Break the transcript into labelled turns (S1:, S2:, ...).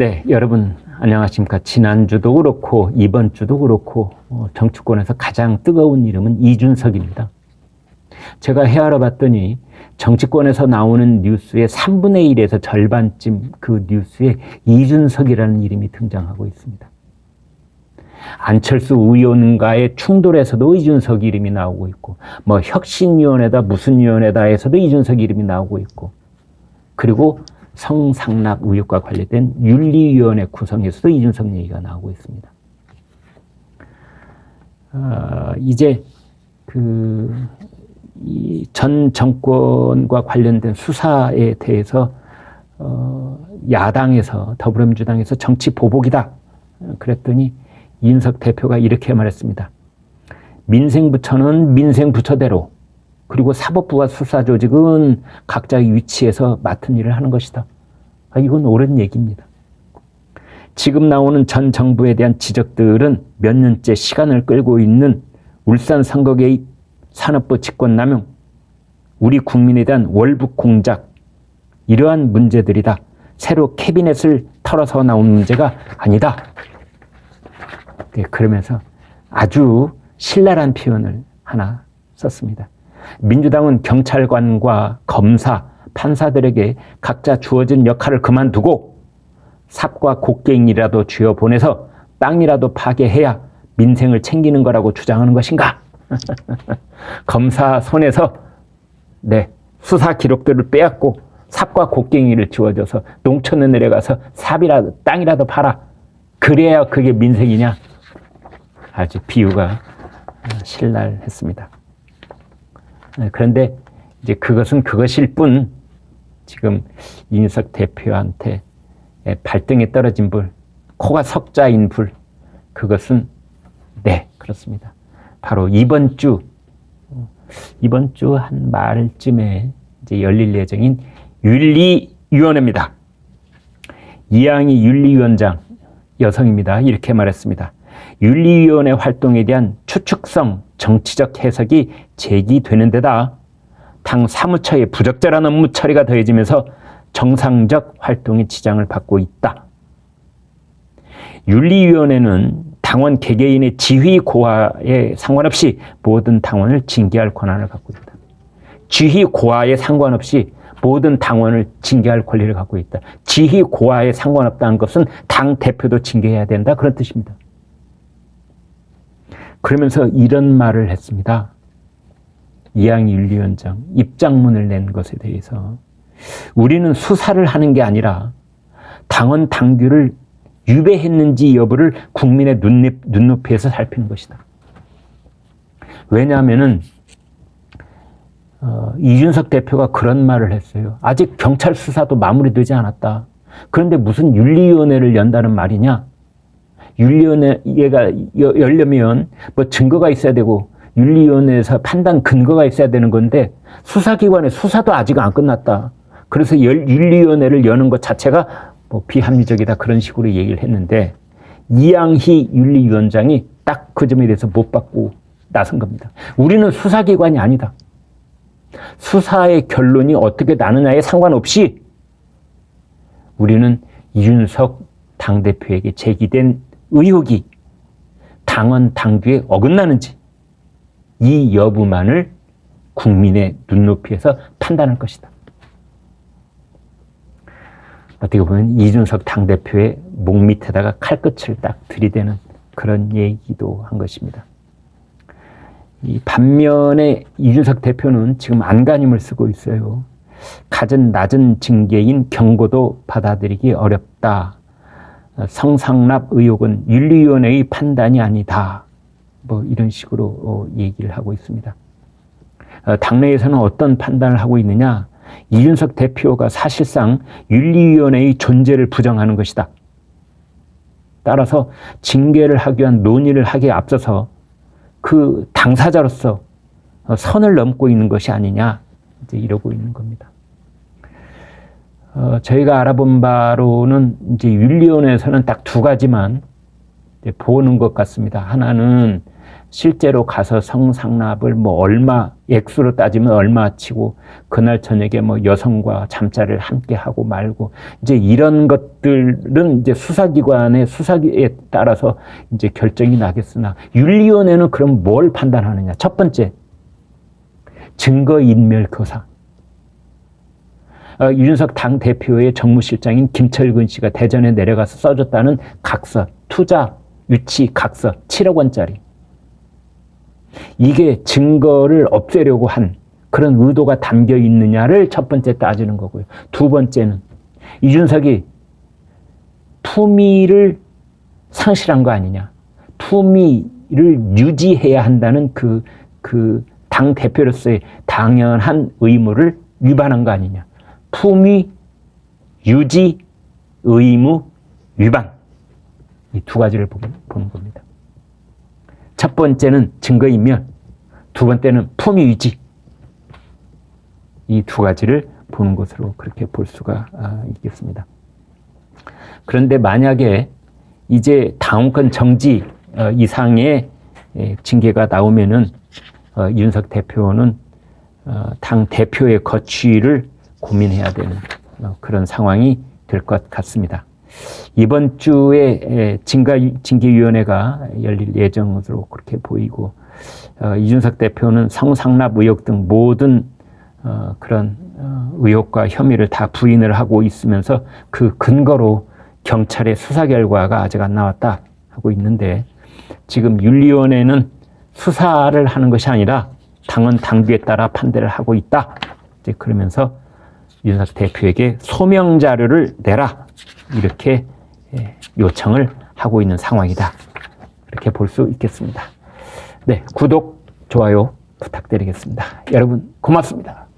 S1: 네, 여러분 안녕하십니까. 지난주도 그렇고 이번 주도 그렇고 어, 정치권에서 가장 뜨거운 이름은 이준석입니다. 제가 헤아려 봤더니 정치권에서 나오는 뉴스의 3분의 1에서 절반쯤 그 뉴스에 이준석이라는 이름이 등장하고 있습니다. 안철수 의원과의 충돌에서도 이준석 이름이 나오고 있고, 뭐 혁신위원회다 무슨 위원회다 에서도 이준석 이름이 나오고 있고, 그리고 성상납 의혹과 관련된 윤리위원회 구성에서도 이준석 얘기가 나오고 있습니다. 어, 이제 그 전 정권과 관련된 수사에 대해서 어, 야당에서 더불어민주당에서 정치 보복이다 그랬더니 이준석 대표가 이렇게 말했습니다. 민생부처는 민생부처대로 그리고 사법부와 수사조직은 각자의 위치에서 맡은 일을 하는 것이다. 아, 이건 옳은 얘기입니다. 지금 나오는 전 정부에 대한 지적들은 몇 년째 시간을 끌고 있는 울산 선거개입 산업부 직권남용, 우리 국민에 대한 월북 공작, 이러한 문제들이다. 새로 캐비넷을 털어서 나온 문제가 아니다. 네, 그러면서 아주 신랄한 표현을 하나 썼습니다. 민주당은 경찰관과 검사, 판사들에게 각자 주어진 역할을 그만두고 삽과 곡괭이라도 쥐어 보내서 땅이라도 파괴해야 민생을 챙기는 거라고 주장하는 것인가? 검사 손에서 네 수사 기록들을 빼앗고 삽과 곡괭이를 지워줘서 농촌에 내려가서 삽이라도 땅이라도 팔아 그래야 그게 민생이냐 아주 비유가 신랄했습니다. 네, 그런데 이제 그것은 그것일 뿐 지금 이준석 대표한테 발등에 떨어진 불, 코가 석자인 불, 그것은 네 그렇습니다. 바로 이번 주 이번 주 한 말쯤에 이제 열릴 예정인 윤리위원회입니다. 이양희 윤리위원장 여성입니다. 이렇게 말했습니다. 윤리위원회 활동에 대한 추측성 정치적 해석이 제기되는 데다 당 사무처의 부적절한 업무 처리가 더해지면서 정상적 활동의 지장을 받고 있다. 윤리위원회는 당원 개개인의 지휘 고하에 상관없이 모든 당원을 징계할 권한을 갖고 있다. 지휘 고하에 상관없이 모든 당원을 징계할 권리를 갖고 있다. 지휘 고하에 상관없다는 것은 당 대표도 징계해야 된다. 그런 뜻입니다. 그러면서 이런 말을 했습니다. 이양희 윤리위원장 입장문을 낸 것에 대해서 우리는 수사를 하는 게 아니라 당원 당규를 유배했는지 여부를 국민의 눈높, 눈높이에서 살피는 것이다. 왜냐하면은 어, 이준석 대표가 그런 말을 했어요. 아직 경찰 수사도 마무리되지 않았다. 그런데 무슨 윤리위원회를 연다는 말이냐? 윤리위원회가 열려면 뭐 증거가 있어야 되고 윤리위원회에서 판단 근거가 있어야 되는 건데 수사기관의 수사도 아직 안 끝났다. 그래서 윤리위원회를 여는 것 자체가 뭐 비합리적이다 그런 식으로 얘기를 했는데 이양희 윤리위원장이 딱 그 점에 대해서 못 받고 나선 겁니다. 우리는 수사기관이 아니다. 수사의 결론이 어떻게 나느냐에 상관없이 우리는 이준석 당대표에게 제기된 의혹이 당원 당규에 어긋나는지 이 여부만을 국민의 눈높이에서 판단할 것이다. 어떻게 보면 이준석 당대표의 목 밑에다가 칼끝을 딱 들이대는 그런 얘기도 한 것입니다. 이 반면에 이준석 대표는 지금 안간힘을 쓰고 있어요. 가진 낮은 징계인 경고도 받아들이기 어렵다. 성상납 의혹은 윤리위원회의 판단이 아니다. 뭐 이런 식으로 어, 얘기를 하고 있습니다. 어, 당내에서는 어떤 판단을 하고 있느냐? 이준석 대표가 사실상 윤리위원회의 존재를 부정하는 것이다. 따라서 징계를 하기 위한 논의를 하기에 앞서서 그 당사자로서 선을 넘고 있는 것이 아니냐 이제 이러고 있는 겁니다. 어, 저희가 알아본 바로는 이제 윤리위원회에서는 딱 두 가지만 보는 것 같습니다. 하나는 실제로 가서 성상납을 뭐 얼마 액수로 따지면 얼마 치고 그날 저녁에 뭐 여성과 잠자리를 함께 하고 말고 이제 이런 것들은 이제 수사기관의 수사에 따라서 이제 결정이 나겠으나 윤리위원회는 그럼 뭘 판단하느냐? 첫 번째 증거 인멸 교사. 어, 윤석 당 대표의 정무실장인 김철근 씨가 대전에 내려가서 써줬다는 각서, 투자 유치 각서 7억 원짜리. 이게 증거를 없애려고 한 그런 의도가 담겨 있느냐를 첫 번째 따지는 거고요. 두 번째는 이준석이 품위를 상실한 거 아니냐. 품위를 유지해야 한다는 그, 그, 당 대표로서의 당연한 의무를 위반한 거 아니냐. 품위, 유지, 의무, 위반. 이 두 가지를 보는, 겁니다. 첫 번째는 증거인멸, 두 번째는 품위 유지. 이 두 가지를 보는 것으로 그렇게 볼 수가 아, 있겠습니다. 그런데 만약에 이제 당원권 정지 어, 이상의 예, 징계가 나오면은 어, 윤석 대표는 어, 당 대표의 거취를 고민해야 되는 어, 그런 상황이 될 것 같습니다. 이번 주에 에, 징가 징계위원회가 열릴 예정으로 그렇게 보이고 어, 이준석 대표는 성상납 의혹 등 모든 어, 그런 어, 의혹과 혐의를 다 부인을 하고 있으면서 그 근거로 경찰의 수사 결과가 아직 안 나왔다 하고 있는데 지금 윤리위원회는 수사를 하는 것이 아니라 당은 당규에 따라 판단을 하고 있다. 이제 그러면서 윤석 대표에게 소명 자료를 내라 이렇게 예, 요청을 하고 있는 상황이다. 이렇게 볼 수 있겠습니다. 네, 구독, 좋아요 부탁드리겠습니다. 여러분 고맙습니다.